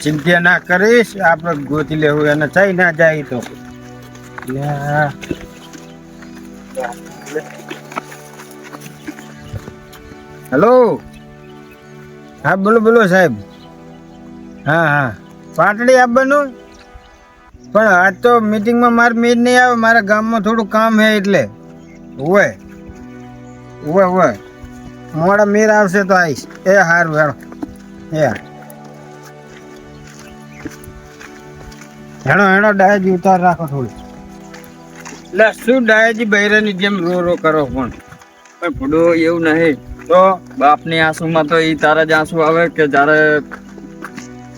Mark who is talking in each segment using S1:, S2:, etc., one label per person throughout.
S1: ચિંતા ના કરીશ, આપણે ગોતી લેવું, એને થઈ ના જાય તો. હેલો? હા, બોલો બોલો સાહેબ. હા હા. પાટડી આપવાનું પણ આજ તો મીટિંગમાં મારે મેજ નહીં આવે, મારા ગામમાં થોડું કામ છે એટલે. ઓવે ઓવે ઓવે મોડા મેર આવશે તો આવીશ એ હાર વેળો એ હેણો હેણો ડાયજી ઉતાર રાખો થોડી. એટલે શું ડાયજી બૈરાની જેમ રો રો કરો પણ
S2: પણ ફૂડો એવું નહીં.
S1: તો
S2: બાપની આંસુમાં તો એ તારા જ આંસુ આવે કે જ્યારે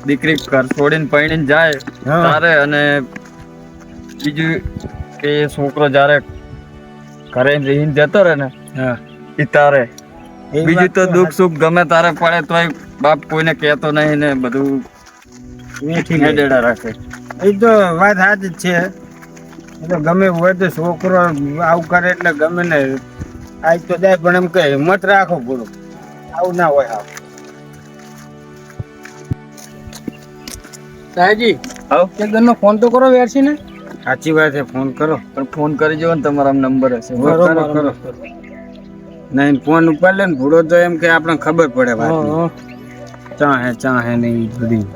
S2: દીકરી ઘર છોડીને પૈણીને જાય તારે અને બીજું કે છોકરો જ્યારે ઘરે રહીને જતો રહે ને
S1: હા.
S2: ઈ તારે
S1: એ
S2: બીજું તો દુઃખ સુખ ગમે તારે પડે તોય બાપ કોઈને કહેતો નહીં ને બધું રાખે.
S1: એ તો વાત સાચી છે. એટલે ગમે હોય તો છોકરો આવું કરે એટલે ગમે ને આજ તો જાય પણ એમ કે હિંમત રાખો પૂરો. આવું ના હોય આવું.
S3: સાહેબજી
S2: હાવ.
S3: એક ગનનો ફોન તો કરો વેરસી ને
S1: સાચી વાત છે ફોન કરો.
S2: પણ ફોન કરી જો ને તમારા નંબર હશે.
S1: કરો કરો. નહીં ફોન ઉપર લે ને ભૂડો તો એમ કે આપણને ખબર પડે વાત ચાહે ચાહે નહીં બધી.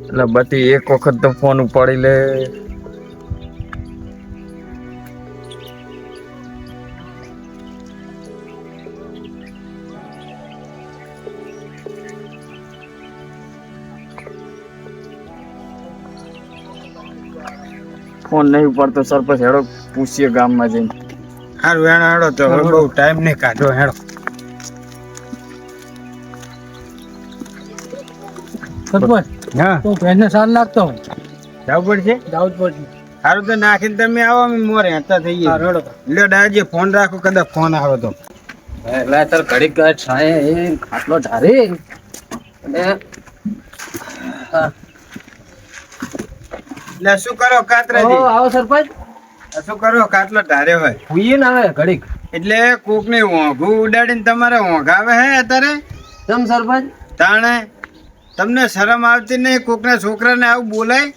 S2: એટલે બધી એક વખત તો ફોન ઉપાડી લે. ફોન નહીં ઉપાડતો સરપંચ હેડો પૂછીએ ગામમાં જઈને.
S1: હારું હેડો હેડો તો હવે બહુ ટાઈમ નહીં કાઢો હેડો.
S3: સરપંચ
S1: હા.
S3: તો ભેંસને સાર નાખતો હું
S1: જવું પડશે
S3: જાવું જ પડશે
S1: સારું તો નાખીને તમે આવો અમે મોરે હતા થઈ ગયા
S3: હેડો.
S1: લ્યો ડાયજી ફોન રાખો કદાચ ફોન આવે તો.
S3: એટલે તાર ઘડીક ગાંઠ છાંયે ખાટલો ઢારે. અને
S1: એટલે શું કરો કાતરાજી?
S3: આવો સરપંચ.
S1: શું કરો? કાટલો ધારે હોય.
S3: હુઈએ ના આવે ઘડીક.
S1: એટલે કોક ને ઓંઘું ઉડાડીને તમારે ઊંઘ આવે હે અત્યારે?
S3: તમ સરપંચ?
S1: તાણે? તમને શરમ આવતી નહીં કોકના છોકરાને આવું બોલાય?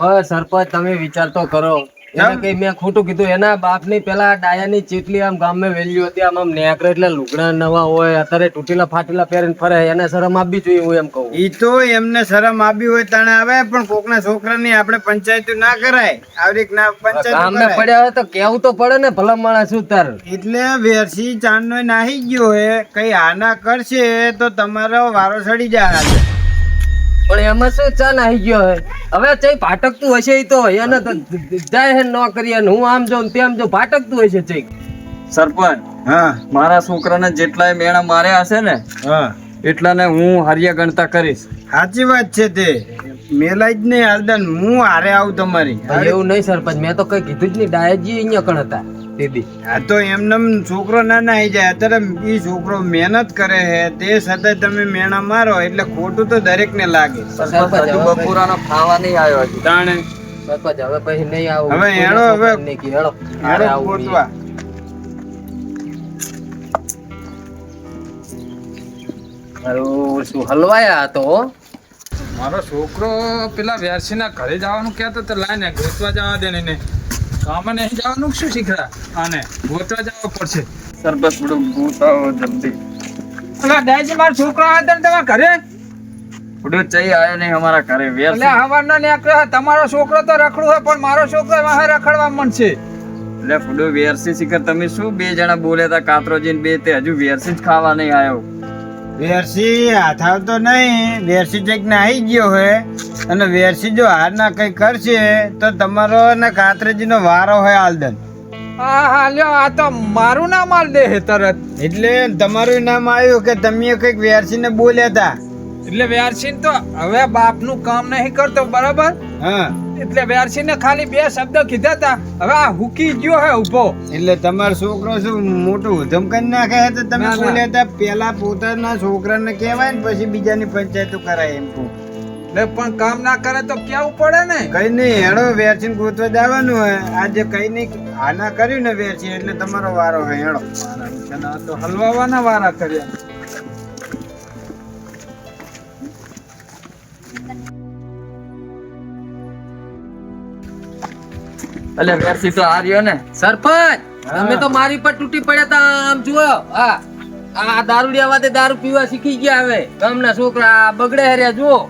S3: હવે સરપંચ તમે વિચાર તો કરો. એને કઈ મેં ખોટું કીધું. એના બાપની પેલા ડાયાની ચેટલી આમ ગામમાં વેલ્યુ હતી. આમ આમ નેકરે એટલે લુગડા નવા હોય અત્યારે તૂટેલા ફાટેલા પહેરીને ફરે. એને શરમ આપવી જોઈએ હું એમ કહું.
S1: ઈ તો એમને શરમ આપી હોય તને આવે પણ કોકના છોકરાની આપણે પંચાયત ના કરાય. આવી રીતના પંચાયત
S3: ગામને પડ્યા હોય તો કેવું તો પડે ને ભલા માણસ શું તાર
S1: એટલે વેરસી ચાંદનો નાહી ગયો હે. કઈ આના કરશે તો તમારો વારો સડી જાય
S3: પણ એમાં શું ચા નાહી ગયો હે હવે ચઈ ભાટકતું હશે ઈ તો એને તો જાય હે નોકરી અને હું આમ જોઉં ને તેમ જો ભાટકતું હશે ચઈ.
S2: સરપંચ
S1: હા.
S2: મારા છોકરાને જેટલાય મેણા માર્યા હશે ને
S1: હા.
S2: એટલાને હું હરિયા ગણતા કરીશ.
S1: સાચી વાત છે તે. મેલાઈ જ નહીં હાલદન હું હારે આવું તમારી.
S3: એવું નહીં સરપંચ મેં તો કઈ કીધું જ નહીં. ડાયજી અહીંયા કણ હતા. દીદી
S1: આ તો એમનેમ છોકરો ના આવી જાય. અત્યારે એ છોકરો મહેનત કરે છે. તે સાથે તમે મેણા મારો એટલે ખોટું તો દરેક ને લાગે
S2: બપોરાનો ખાવા નહીં આવ્યો હજુ.
S1: તાણે?
S3: હવે પછી નહીં આવું.
S1: હવે હવે. હેડો
S3: શું હલવાયા તો
S4: મારો છોકરો પેલા વ્યારસીના ઘરે જવાનું કહેતો તો લાઈને ગોતવા જવા દે ને ગામે નહીં જવાનું શું શીખરા આને ગોતવા જવા પડશે.
S2: સરપંચ થોડું ગોતાવો જલ્દી.
S4: અલા દાઈજી મારો છોકરો આવે તને તમારા ઘરે?
S2: થોડું ચઈ આયો નહીં અમારા ઘરે વેર
S4: એટલે હવારનો નીકળ્યો તમારો છોકરો તો રખડું હોય પણ મારો છોકરો વાહે રખડવા મનશે
S2: એટલે ફૂડું વેરસી શિખર. તમે શું બે જણા બોલ્યા હતા? કાતરોજીન બે તે હજુ વેરસી જ ખાવા નહીં આવ્યો.
S1: વેરસી હાથ તો નહીં વેરસી જઈક આવી ગયો હે. અને વેરસી જો હાર ના કઈ કરશે તો તમારો ને કાતરેજી નો વારો હોય હાલદન
S4: હા હા લ્યો આ તો મારું નામ આલ દે હે તરત.
S1: એટલે તમારું નામ આવ્યું કે તમે કંઈક વેરસી ને બોલ્યા હતા?
S4: એટલે વ્યારસીન તો હવે બાપનું કામ નહીં કરતો બરાબર?
S1: હા.
S4: એટલે વેરસીને ખાલી બે શબ્દ કીધા હતા હવે આ હુકી ગયો હે ઊભો
S1: એટલે તમારો છોકરો શું મોટું ઉધમ કરી નાખે તો તમે
S4: ના, ના.
S1: પેલા પોતાના છોકરાને કહેવાય ને પછી બીજાની પંચાયતો કરાય એમ કહું.
S4: એટલે પણ કામ ના કરે તો કેવું પડે ને?
S1: કઈ નહીં હેડો વેરચીન ગોતવા જવાનું હોય આજે કઈ નહીં આના કર્યું ને વેરસી એટલે તમારો વારો હોય હેડો.
S4: તો હલવાવાના વારા કર્યા.
S2: એટલે વેરસી તો હાર્યો ને.
S3: સરપંચ તમે તો મારી પર તૂટી પડ્યા તા આમ જુઓ. હા. આ દારૂડિયા વાતે દારૂ પીવા શીખી ગયા હવે. ગામના છોકરા બગડે હર્યા જુઓ.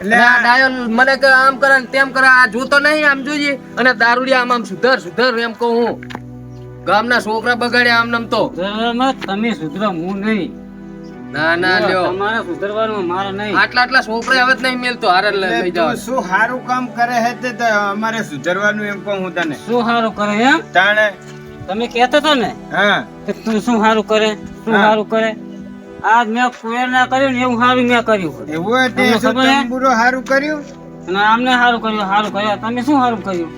S1: એટલે
S3: આ
S1: આ-
S3: મને કે આમ કરે ને તેમ કરે આ જોતો નહીં આમ જોઈએ. અને દારૂડિયા આમ આમ સુધર સુધર એમ કહું હું. ગામના છોકરા બગાડ્યા આમ નમ તો.
S5: તમે સુધરો હું નહીં.
S3: ના ના લ્યો
S5: તમારે સુધરવાનું મારે નહીં.
S3: આટલા આટલા છોકરા હવે જ નહીં મેલતો હારે લઈ જાવ
S1: શું સારું કામ કરે હે તે અમારે સુધરવાનું એમ કહું હું તને.
S5: શું સારું કરે એમ?
S1: તાણે?
S5: તમે કહેતા તો ને
S1: હા.
S5: કે તું શું સારું કરે શું સારું કરે? આજ મેં કોઈ ના કર્યું ને એવું સારું મેં કર્યું
S1: એવું તે પૂરું સારું કર્યું?
S5: અને આમને સારું કર્યું સારું કર્યા. તમે શું સારું કર્યું?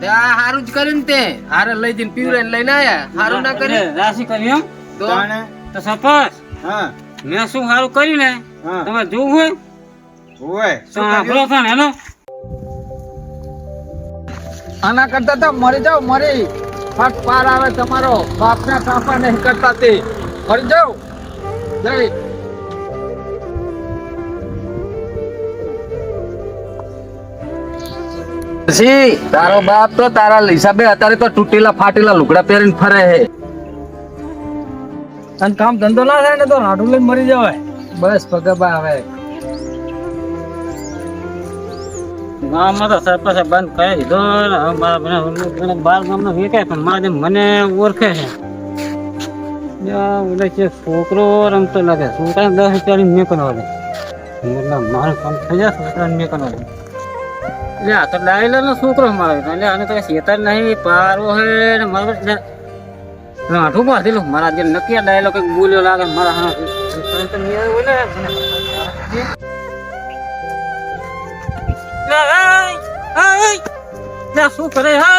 S3: તે આ સારું જ કર્યું ને તે. હારે લઈ જઈને પીવરે લઈને આયા. સારું ના કર્યું?
S5: રાશી કર્યું એમ?
S3: તો
S5: તો સરપંચ
S1: હા.
S5: મેં શું સારું કર્યું ને? તમે જોવું હોય?
S1: હોય
S5: સાંભળો? છો ને એનો
S4: આના કરતા તો મરી જાવ મરી. ફટ પાર આવે તમારો. બાપના કાપા નહીં કરતા તે મરી જાવ. જય.
S3: પછી તારો બાપ તો તારા હિસાબે અત્યારે તો તૂટેલા ફાટેલા લુગડા પહેરીને ફરે હે
S4: અને કામ ધંધો ના થાય ને તો રાડું લઈને મરી જવાય. બસ ભગવા આવે
S5: ગામમાં તો સરપંચે બંધ કરી દીધો મારા બધા બાર ગામનો વેચાય પણ મારા મને ઓળખે છે. યા, ઓલે છે છોકરો રમતો લાગે છોકરાને દસ રૂપિયાની મેં કરવા મારું કામ થઈ જાય છોકરાને મેં કરવા એટલે આ તો ડાયલો નો છોકરો મારો. એટલે આને તો શેતર નહીં પારો હે ને મારો આઠું બાંધેલું મારા જે નક્કી ડાયલો કંઈક બોલ્યો લાગે મારા હા શું કરે હે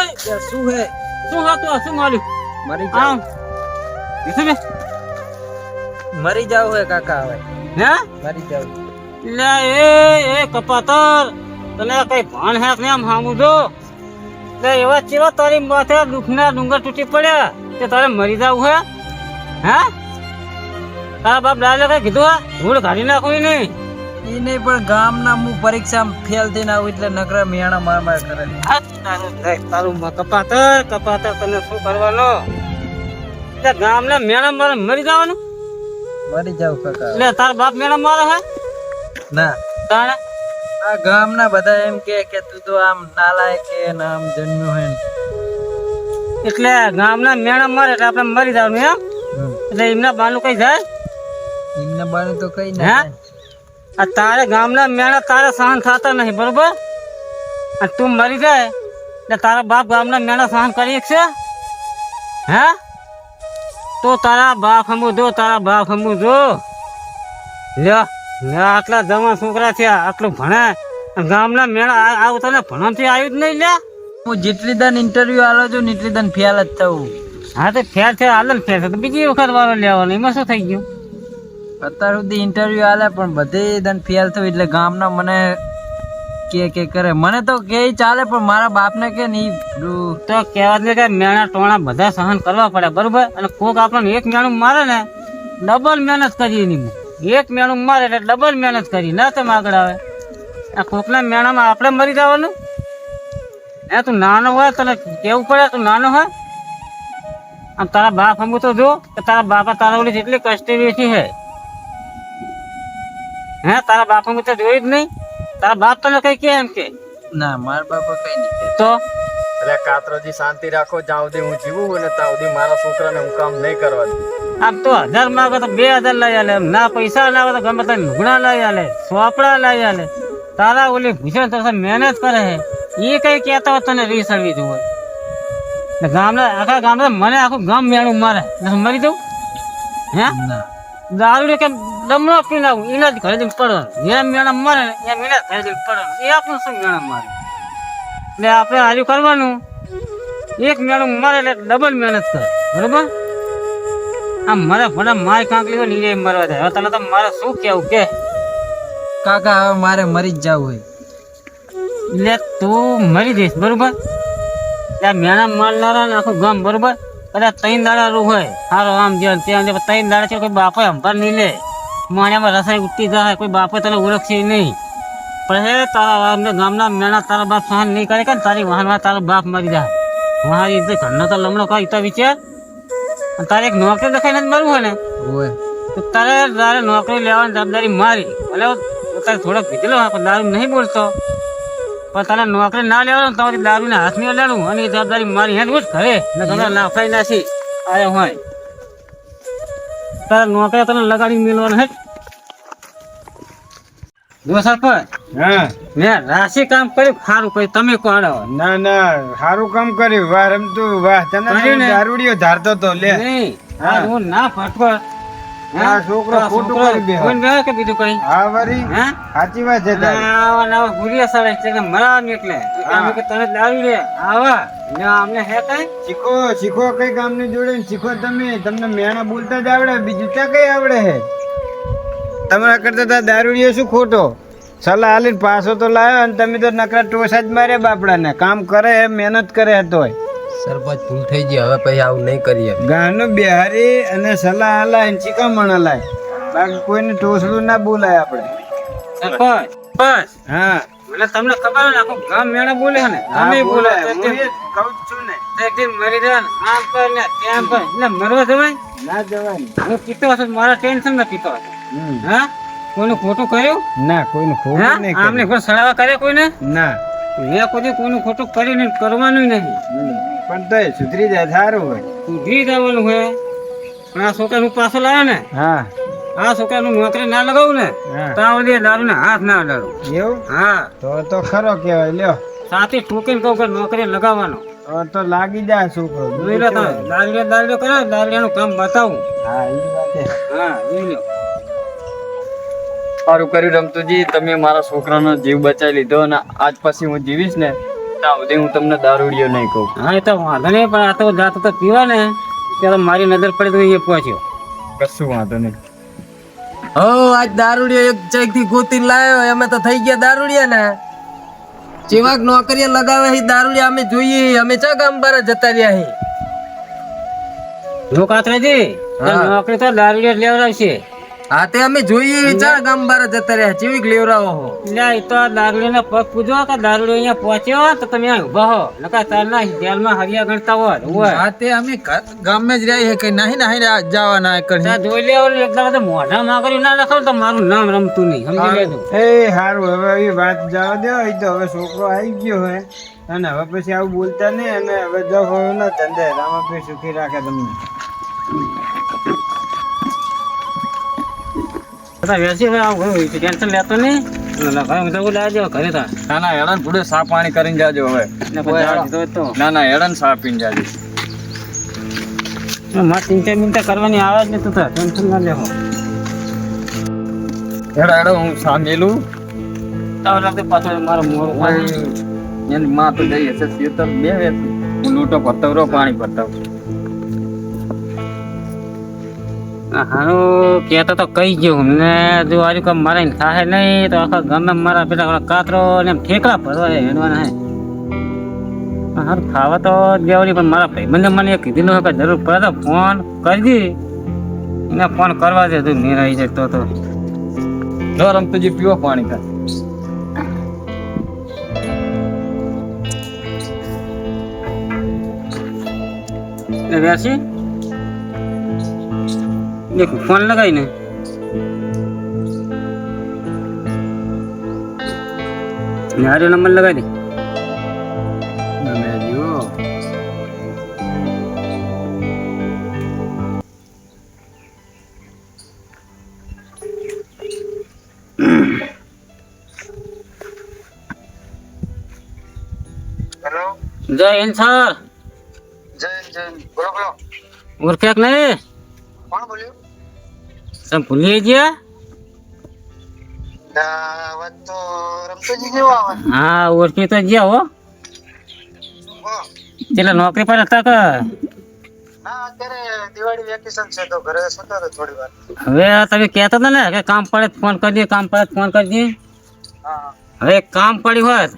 S4: શું હે?
S5: શું હતું શું માર્યું?
S4: મરી
S5: બે
S4: જાવ હે કાકા હવે.
S5: હે?
S4: મરી જાવ
S5: લે એ એ કપાતર. તને કઈ ભાન હે આમ હામું જો. લે એવા ચેવા તારી માથે દુખના ડુંગર તૂટી પડ્યા. તે તારે મરી જવું હે? હે? તારા બાપ ડાલે કઈ કીધું હા? ધૂળ કાઢી નાખું ઈ નહીં.
S4: એ નહીં પણ ગામના હું પરીક્ષા ફેલ થઈને આવું એટલે નકરા મિયાણા માર માર કરે.
S5: તારું કપાતર કપાતર તને શું કરવાનો? એટલે ગામના મેણા મારે મરી જવાનું?
S4: મરી જાવ કાકા.
S5: એટલે તાર બાપ મેણા મારે હે?
S4: ના.
S5: તારે
S4: આ ગામના બધા એમ કે કે તું તો આમ નાલાયક કે નામ જન્મ જન્મ્યો હે.
S5: એટલે ગામના મેણા મરે એટલે આપણે મરી જવાનું એમ. એટલે એમના બાનું કઈ જાય?
S4: એમના બાનું તો કઈ ના
S5: આ તારે ગામના મેણા તારે સહન થતા નહીં બરોબર? અને તું મરી જાય એટલે તારા બાપ ગામના મેણા સહન કરી શકશે? હે? તો તારા બાપ હમું જો તારા બાપ હમું જો. લ્યો આટલા જવાન છોકરા થયા આટલું ભણે. ગામના મેળા આવું તને ભણવાથી આવ્યું જ નહીં લ્યા.
S4: હું જેટલી દન ઇન્ટરવ્યુ આલો છું એટલી દન ફેલ જ થવું.
S5: હા તો ફેર છે ને ફેર છે તો બીજી વખત વારો લેવાનો એમાં શું થઈ ગયું?
S4: અત્યાર સુધી ઇન્ટરવ્યુ આલે પણ બધે દન ફેલ થયું એટલે ગામના મને કે કે કરે. મને તો કે ચાલે પણ મારા બાપને કે નહીં
S5: તો કહેવાત કે મેણા ટોણા બધા સહન કરવા પડે બરોબર? અને કોક આપણને એક મેણું મારે ને ડબલ મહેનત કરી એની એક મેણું મારે એટલે ડબલ મહેનત કરી. ના તમે આગળ આવે. આ કોકના મેણામાં આપણે મરી જવાનું? હે તું નાનો હોય તને કેવું પડે? તું નાનો હોય? આમ તારા બાપ હમું તો જો કે તારા બાપા તારા ઓલી જેટલી કષ્ટી વેચી હે હે તારા બાપ હમું તો જોયું જ નહીં. તારા બાપ તને કઈ કે એમ કે?
S4: ના મારા બાપા કઈ નહીં કે
S5: તો?
S2: એટલે કાતરોજી શાંતિ રાખો જ્યાં સુધી હું જીવું અને ત્યાં સુધી મારા છોકરાને હું કામ નહીં કરવા દઉં.
S5: આમ તો હજાર માંગે તો બે હજાર લઈ આલે. ના પૈસા ના આવે તો ગમે તે લુગડા લઈ આલે સોપડા લઈ આલે. તારા ઓલી ભૂષણ તરફ મહેનત કરે છે. એ કઈ કહેતા હોય તને રીસળવી જવું હોય. ગામડે આખા ગામડે મને આખું ગામ મેળું મારે. મરી જવું હે? દારૂ કે દમણો પી નાખું? એના જ ઘરે જઈને પડવાનું. એમ મેણા મારે એમ એના ઘરે જઈને પડવાનું. એ આપણું શું મેણા મારે? એટલે આપણે હાર્યું કરવાનું. એક મેળું મારે એટલે ડબલ મહેનત કર. બરોબર? આમ મારે ભલે માય કાંકલી હોય ને એ મરવા જાય. હવે તને તો મારે શું કેવું કે
S3: કાકા હવે મારે મરી જ જવું હોય.
S5: એટલે તું મરી જઈશ બરોબર? ત્યાં મેણા મારનારા ને આખું ગામ બરોબર? કદાચ ત્રણ દાડા રૂ હોય. સારો આમ જે ત્યાં ત્રણ દાડા છે કોઈ બાપે અંભાર નહીં લે. માણ્યામાં રસાઈ ઉઠતી જાય કોઈ બાપે તને ઓળખશે નહીં. પછી તારા અમને ગામના મેણા તારા બાપ સહન નહીં કરે કે તારી વાહનમાં તારો બાપ મરી જાય. મારી રીતે ઘરનો તો લમણો કઈ તો વિચાર. તારે એક નોકરી દેખાઈને જ મરવું હોય ને?
S3: હોય.
S5: તારે તારે નોકરી લેવાની જવાબદારી મારી. ભલે તારે થોડોક કીધેલો પણ દારૂ નહીં બોલતો. પણ તને નોકરી ના લેવાનું તમારી દારૂને નહીં લેવાનું. અને જવાબદારી મારી હેડ જ ઘરે. ને તમે લાફાઈ નાસી આયો હોય. તારે નોકરી તને લગાડી મેળવાનું હે જો સરપંચ
S1: હા.
S5: મેં રાશિ કામ કર્યું સારું કર્યું. તમે કોણ
S1: ના ના સારું કામ કર્યું. વાહ રમતું વાહ તને
S5: કર્યું
S1: ધારતો તો લે.
S5: નહીં હું ના ફટકો.
S1: આ છોકરો ખોટું કરી
S5: કે બીજું કઈ?
S1: હા વરી.
S5: હે?
S1: સાચી વાત છે
S5: આવા નવા ભૂરિયા સાડા છે કે મરાવાનું એટલે. અમે કે તને લાવી લે આવા. ને અમને હે કઈ?
S1: શીખો શીખો કઈ કામની જોડે શીખો તમે. તમને મેણા બોલતા જ આવડે બીજું ત્યાં કઈ આવડે હે? તમારા કરતા દારૂડિયો શું ખોટો? સલાહ હાલીને પાછો તો લાવ્યો અને તમે તો નકરા ટોસા જ માર્યા બાપડાને. કામ કરે હે મહેનત કરે તોય.
S3: સરપંચ ભૂલ થઈ ગઈ હવે પછી આવું નહીં કરીએ.
S1: ગાનું બિહારી અને સલાહ હલાય ને શિખામણ હલાય. બાકી કોઈને ટોસડું ના બોલાય આપણે.
S5: સરપંચ બસ
S1: હા.
S5: મને તમને ખબર ને આખું ગામ મેળા બોલે ને અમે બોલે
S1: કહું છું ને.
S5: એક દિન મરી જાય આમ પર ને ત્યાં પર એટલે મરવા જવાય?
S1: ના જવાય
S5: હું પીતો હશે મારા ટેન્શનમાં પીતો હશે. હા? કોઈનું ખોટું કર્યું
S1: ના કોઈને ખોટું નહીં
S5: આમને
S1: કર્યું.
S5: કોઈ સડાવા કરે કોઈને?
S1: ના.
S5: મેં કોઈ કોઈનું ખોટું કરીને કરવાનું નહીં.
S1: પણ તો સુધરી જાય સારું હોય.
S5: સુધરી જવાનું હોય. પણ આ છોકરાનું પાછો લાવે ને.
S1: હા.
S5: આ છોકરાનું નોકરી ના લગાવું ને તાવ દે દારૂ ને હાથ ના અડાડું.
S1: એવું?
S5: હા.
S1: તો તો ખરો કહેવાય લ્યો.
S5: સાથે ઠોકીને કહું કે નોકરી લગાવવાનો.
S1: તો લાગી જાય છોકરો
S5: દારૂડિયા દારૂડિયો કરે દારૂડિયાનું કામ બતાવું.
S1: હા એ વાત
S5: હા જોઈ લો.
S2: સારું કર્યું રમતુજી. તમે મારા છોકરાનો જીવ બચાવી લીધો અને આજ પછી હું જીવીશ ને ત્યાં સુધી હું તમને દારૂડિયો નહીં કહું.
S5: હા એ તો વાંધો નહીં પણ આ તો જાતો તો પીવા ને ત્યારે મારી નજર પડે તો એ પહોંચ્યો.
S2: કશું વાંધો નહીં.
S3: હો આજ દારૂડિયો એક ચેકથી ગોતી લાવ્યો અમે તો થઈ ગયા દારૂડિયા ને. જેવાક નોકરીએ લગાવે હી દારૂડિયા અમે જોઈએ અમે ચા કામ પર જતા રહ્યા હી.
S5: જો કાતરાજી તો નોકરી તો દારૂડિયા જ લેવડાવશે.
S3: હા તે અમે જોઈએ વિચાર ગામ બાર જતા રહ્યા ચેવીક લેવરાવો હો.
S5: એ તો ને પગ પૂજો કે દારૂડિયો અહીંયા પહોંચ્યો તો તમે અહીં ઊભા હો. નકા તારના જેલમાં હરિયા ગણતા હોય હોય.
S4: હા તે અમે ગામે જ રહીએ કે નહીં નહીં જવાના કરી
S5: ત્યાં જોઈ લેવો એક દાડો તો મોઢા માગર્યું ના લખો તો મારું નામ રમતું નહીં સમજી લેજો.
S1: એ સારું હવે એ વાત જવા દે એ તો હવે છોકરો આવી ગયો હે. અને હવે પછી આવું બોલતા નહીં અને હવે જો ના ને ધંધે રામાભાઈ સુખી રાખે તમને.
S5: બધા વેસી હવે આવું ટેન્શન લેતો નહીં. અને લખાય હું તો એવું લાવજો ઘરે તા
S2: ના ના હેડન થોડું સા પાણી કરીને જાજો હવે.
S5: ને પછી તો.
S2: ના ના હેડન સા પીને જાજો.
S5: મારે ચિંતા બિંતા કરવાની આવે જ નહીં તો ટેન્શન ના લેવો.
S2: હેડો હેડો હું સા મેલું.
S5: તાવ પાછળ મારો મોર
S2: એની માં તો જઈ હશે શીતલ બે વેસી હું લૂંટો પાણી પતાવ
S5: હારું કહેતો તો કહી ગયો. ને જો આજુ કામ મારે થાય નહીં તો આખા ગામે મારા પેલા કાતરો ને એમ ઠેકડા ભરવા હેડવાના હે. હારું ખાવા તો દેવાની પણ મારા ભાઈબંધે મને કીધેલું હોય કે જરૂર પડે તો ફોન કરજી એને ફોન કરવા દે તું નિરાઈ જાય તો તો.
S2: જો રમતુજી પીવો પાણી કા
S5: વેસી દેખ ફોન લગાવીને ને હારો નંબર લગાવી દે
S2: મેં જીવો
S5: જય હિન્દ સર ઓળખ્યા કે નહીં
S1: કોણ બોલ્યું
S5: તમે ભૂલી ગયા? હા ઓળખી તો ગયા હો. એટલે નોકરી પર હતા કે? હવે તમે કહેતા હતા ને કે કામ પડે ફોન કરજે કામ પડે ફોન કરજે
S6: હા.
S5: હવે કામ પડ્યું હોત.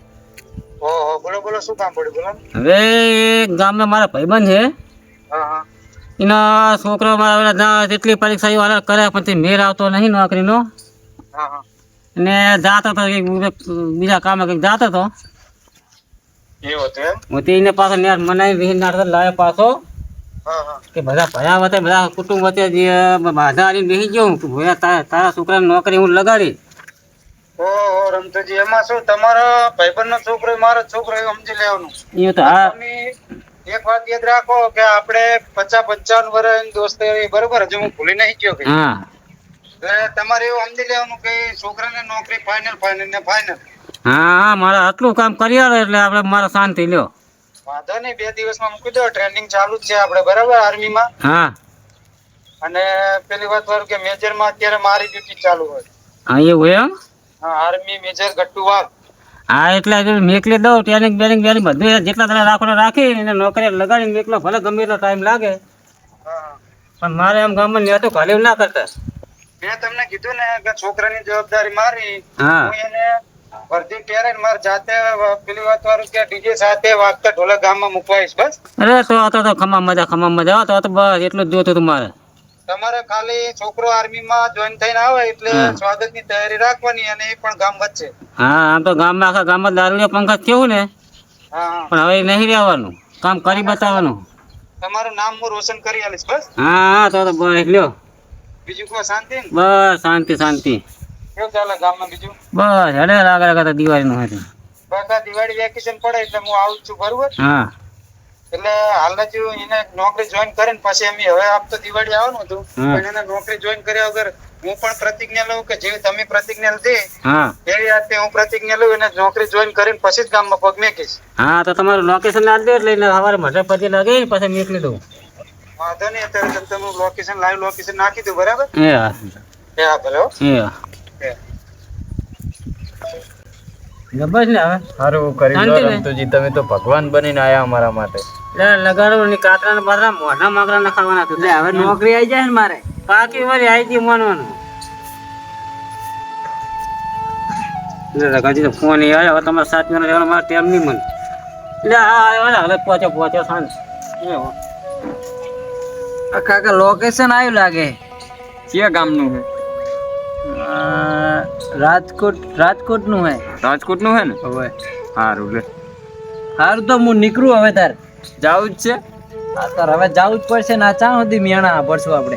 S6: બોલો બોલો શું કામ પડ્યું બોલો?
S5: હવે ગામના મારા ભાઈબંધ છે.
S6: હા હા.
S5: એના છોકરો મારા જેટલી પરીક્ષા એવા કરે પણ તે મેળ આવતો નહીં નોકરીનો. અને જાતો કંઈક બીજા કામે કંઈક જાતો હું તે એને પાછો ન્યા મનાઈ વિહીન લાવ્યો પાછો. કે બધા ભયા વચ્ચે બધા કુટુંબ વચ્ચે જે બાધા આવીને બેસી ગયો હું. ભોયા તારા તારા છોકરાને નોકરી હું લગાડી.
S6: ઓહો રમતોજી એમાં શું? તમારો ભાઈબંધનો છોકરો મારો છોકરો સમજી લેવાનું.
S5: એ તો હા.
S6: તમે એક વાત યાદ રાખો કે આપણે પચાસ પંચાવન વર્ષ દોસ્ત બરોબર હજુ હું ભૂલી નહીં ગયો
S5: હા.
S6: તમારે એવું સમજી લેવાનું કે છોકરાને નોકરી ફાઇનલ ફાઇનલ ને ફાઇનલ
S5: હા હા મારે આટલું કામ કરી આવે એટલે આપણે મારે શાંતિ લ્યો.
S6: વાંધો નહીં બે દિવસમાં મૂકી દો ટ્રેનિંગ ચાલુ જ છે આપણે બરાબર આર્મીમાં
S5: હા.
S6: અને પેલી વાત વાળું કે મેજરમાં અત્યારે મારી ડ્યુટી ચાલુ હોય.
S5: હા એવું એમ?
S6: હા આર્મી મેજર ગટ્ટુ વાઘ
S5: હા એટલે મેકલી દઉં ટ્રેનિંગ બેનિંગ બેનિંગ બધું જેટલા તને રાખો રાખી એને નોકરી લગાડીને મેકલો ભલે ગમે એટલો ટાઈમ લાગે. પણ મારે એમ ગામમાં નેતો ખાલી ના કરતા.
S6: મેં તમને કીધું ને કે છોકરાની જવાબદારી મારી.
S5: હા.
S6: એને મારે જાતે પેલી વાત વાળું કે ડીજે સાથે વાગતા ઢોલક ગામમાં મૂકવાઈશ બસ.
S5: અરે તો આ તો ખમા મજા ખમા મજા. તો બસ એટલું જ જોતું તું મારે.
S6: તમારે ખાલી છોકરો આર્મીમાં જોઈન થઈને આવે એટલે સ્વાગતની તૈયારી રાખવાની અને એ પણ ગામ વચ્ચે.
S5: હા આમ તો ગામમાં આખા ગામમાં દારૂડિયા પંખા કેવું ને? પણ હવે નહીં રહેવાનું. કામ કરી બતાવવાનું.
S6: તમારું નામ હું રોશન કરી આલીશ બસ?
S5: હા હા તો તો બસ લ્યો.
S6: બીજું કોઈ શાંતિ? ને
S5: બસ શાંતિ શાંતિ.
S6: કેવું ચાલે ગામમાં બીજું?
S5: બસ હડે રાગ રાગ દિવાળીનું હતું
S6: બસ આ દિવાળી વેકેશન પડે એટલે હું આવું છું બરોબર?
S5: હા.
S6: એટલે હાલના જે એને નોકરી જોઈન કરીને પછી એમ હવે આપ તો દિવાળી આવવાનું હતું પણ એને નોકરી જોઈન કર્યા વગર હું પણ પ્રતિજ્ઞા લઉં કે જેવી તમે પ્રતિજ્ઞા લીધી
S5: હા.
S6: એવી રીતે હું પ્રતિજ્ઞા લઉં એને નોકરી જોઈન કરીને પછી જ ગામમાં પગ મેકીશ.
S5: હા તો તમારું લોકેશન નાખ દે એટલે સવારે મઢે પછી લાગે પછી નીકળી દઉં.
S6: વાંધો નહીં અત્યારે તમે તમારું લોકેશન લાઈવ લોકેશન નાખી દઉં બરાબર?
S5: એ હા.
S6: એ હા ભલે હો.
S5: એ. હા
S6: એ.
S5: ને હવે?
S2: સારું કરી દો રમતુજી. તમે તો ભગવાન બનીને આયા અમારા માટે.
S5: લગાડો ને કાતરા ને બાતરા મોઢા માગરા નખાવાના હતું એટલે હવે નોકરી આવી જાય ને મારે. પાકી વળી આવી ગઈ માનવાનું. તો ફોન એ આવ્યો. તમારે સાત મહિના રહેવાનું મારે તેમ નહીં મને એટલે હા આવ્યો ને હવે પહોંચો પહોંચો.
S7: આ કાકા લોકેશન આવ્યું લાગે.
S2: ક્યાં ગામનું છે?
S7: રાજકોટ રાજકોટનું હે.
S2: રાજકોટનું છે ને?
S7: હવે.
S2: સારું લે.
S7: સારું તો હું નીકળું હવે તાર.
S2: જાવું જ છે?
S7: હા તાર હવે જાવું જ પડશે ના ચા સુધી મિયાણા ભરશું આપણે?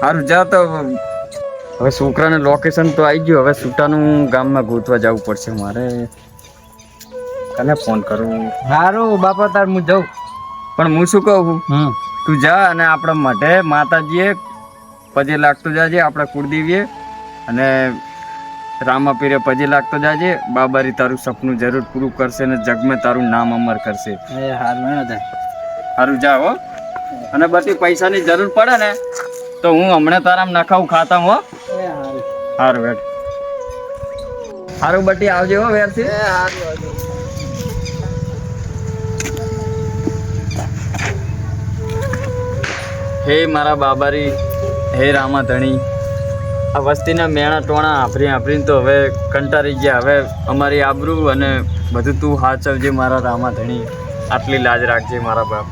S2: સારું જા તો. હવે છોકરાને લોકેશન તો આવી ગયું. હવે છૂટાનું ગામમાં ગોતવા જવું પડશે મારે. કને ફોન કરું.
S7: સારું બાપા તાર હું જાઉં.
S2: પણ હું શું કહું?
S7: હમ.
S2: તું જા અને આપણા માટે માતાજીએ પજે લાગતો જાજે આપણા કુળદેવીએ અને રામાપીરે પજે લાગતો જાજે. બાબારી તારું સપનું જરૂર પૂરું કરશે ને જગમાં તારું નામ અમર કરશે. સારું જા હો. અને બધી પૈસાની જરૂર પડે ને તો હું હમણાં તારા નખાવું ખાતા હો સારું વેટ. સારું બટી આવજે હો વેરથી. હે મારા બાબારી હે રામા ધણી આ વસ્તીના મેણા ટોણા આભરી આભરીને તો હવે કંટાળી ગયા. હવે અમારી આબરૂ અને બધું તું હાચવજે મારા રામા ધણી આટલી લાજ રાખજે મારા બાપ.